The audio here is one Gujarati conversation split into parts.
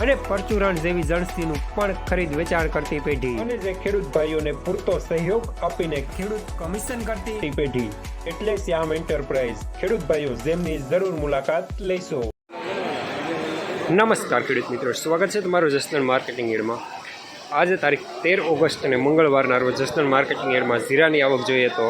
અને પરચુરણ જેવી જણસીનું પણ ખરીદ વેચાણ કરતી પેઢી. અને જે ખેડૂત ભાઈઓને પૂરતો સહયોગ આપીને ખેડૂત કમિશન કરતી પેઢી. એટલે શ્યામ એન્ટરપ્રાઇઝ ખેડૂત ભાઈઓ જેમની જરૂર મુલાકાત લેશો. નમસ્કાર ખેડૂત મિત્રો સ્વાગત છે તમારું જસદણ માર્કેટિંગ એડમાં. આજે તારીખ તેર ઓગસ્ટ અને મંગળવારના રોજ જસદણ માર્કેટિંગ એડમાં જીરાની આવક જોઈએ તો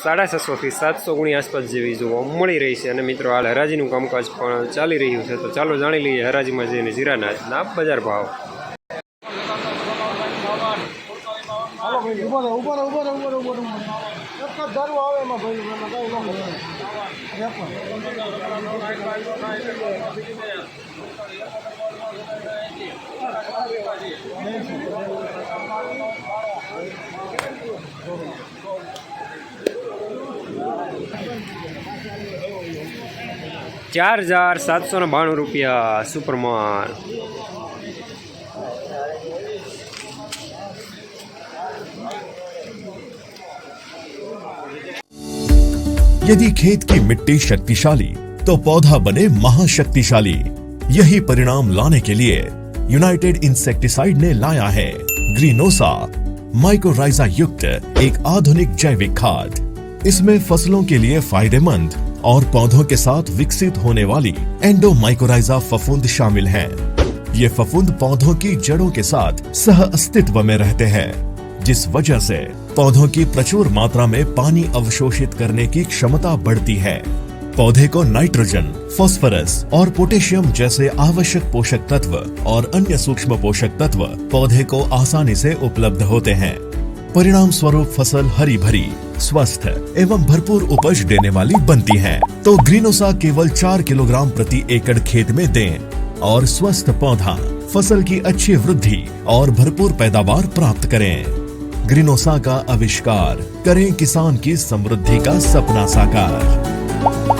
સાડા છસોથી સાતસો ગુણી આસપાસ જેવી જોવા મળી રહી છે અને મિત્રો હાલ હરાજીનું કામકાજ પણ ચાલી રહ્યું છે તો ચાલો જાણી લઈએ હરાજીમાં જઈને જીરાના બજાર ભાવ હાલો ચાર હજાર સાતસો ને બાણું રૂપિયા સુપરમાન यदि खेत की मिट्टी शक्तिशाली तो पौधा बने महाशक्तिशाली यही परिणाम लाने के लिए यूनाइटेड इंसेक्टिसाइड ने लाया है ग्रीनोसा माइक्रोराइजा युक्त एक आधुनिक जैविक खाद इसमें फसलों के लिए फायदेमंद और पौधों के साथ विकसित होने वाली एंडोमाइकोराइजा फफूंद शामिल हैं। ये फफूंद पौधों की जड़ों के साथ सह अस्तित्व में रहते हैं, जिस वजह से पौधों की प्रचुर मात्रा में पानी अवशोषित करने की क्षमता बढ़ती है पौधे को नाइट्रोजन, फास्फोरस और पोटेशियम जैसे आवश्यक पोषक तत्व और अन्य सूक्ष्म पोषक तत्व पौधे को आसानी से उपलब्ध होते हैं परिणाम स्वरूप फ़सल हरी भरी स्वस्थ एवं भरपूर उपज देने वाली बनती है। तो ग्रीनोसा केवल चार किलोग्राम प्रति एकड़ खेत में दें और स्वस्थ पौधा, फ़सल की अच्छी वृद्धि और भरपूर पैदावार प्राप्त करें। ग्रीनोसा का आविष्कार करें किसान की समृद्धि का सपना साकार।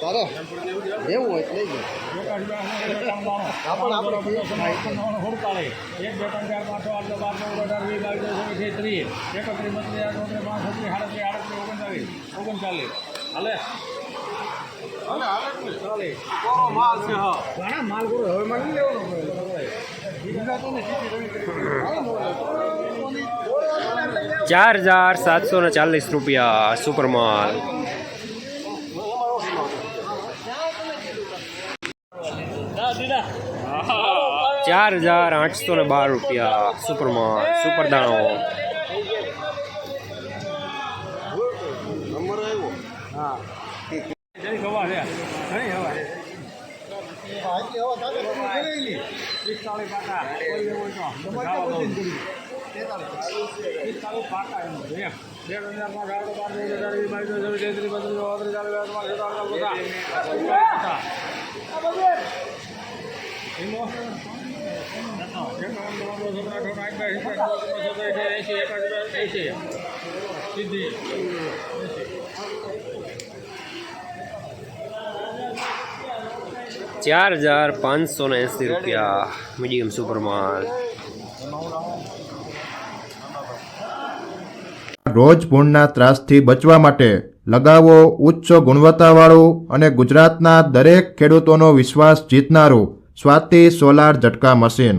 તારે એવું હોય તો લઈ જાઓ આપણે આપણે એક બે ત્રણ ચાર પાંચ છ આઠ નવ બાર નવ અઢાર વીસ બાવીસ ચોવીસ ત્રીસ ત્રીસ એકત્રીસ બત્રીસ ચોત્રીસ પાંચ છત્રીસ સાડત્રીસ આડત્રીસ ઓગણચાલીસ ઓગણચાલીસ હાલે ચાલીસ માલ છે હા ઘણા માલ કરો હવે માલ નહીં લેવાનો ચાર હજાર સાતસો ને ચાલીસ રૂપિયા સુપરમાલ ચાર હજાર આઠસો ને બાર રૂપિયા. સુપરમાં સુપર દાણો. જરી એકાવન બાવન સત્તર ચાર હજાર પાંચસો ને એંસી રૂપિયા મીડિયમ સુપરમાલ. રોજ પૂર્ણના ત્રાસથી બચવા માટે લગાવો ઉચ્ચ ગુણવત્તાવાળું અને ગુજરાતના દરેક ખેડૂતોનો વિશ્વાસ જીતનારું સ્વાતિ સોલાર ઝટકા મશીન.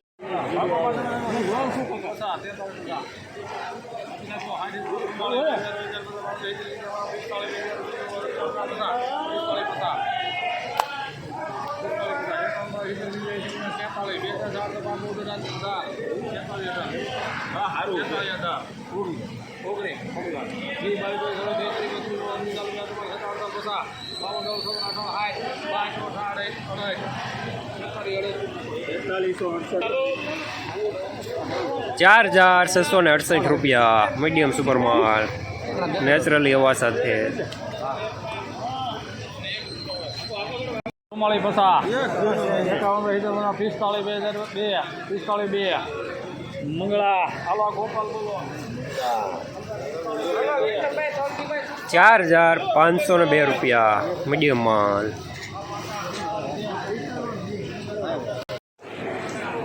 ચાર હજાર છસો ને અડસઠ રૂપિયા મીડિયમ સુપર માલ નેચરલી હવા સાથે ચુમ્માળીસ પચાસ એકાવન પિસ્તાળીસ બે હજાર બે. પિસ્તાળીસ બે. મંગળા. હાલો ગોપાલ બોલો. ચાર હજાર પાંચસો ને બે રૂપિયા. મીડિયમ માલ.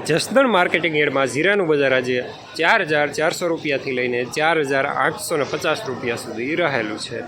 જસદણ માર્કેટિંગ એડમાં જીરાનું બજાર આજે ચાર હજાર ચારસો રૂપિયાથી લઈને ચાર હજાર આઠસો ને પચાસ રૂપિયા સુધી રહેલું છે.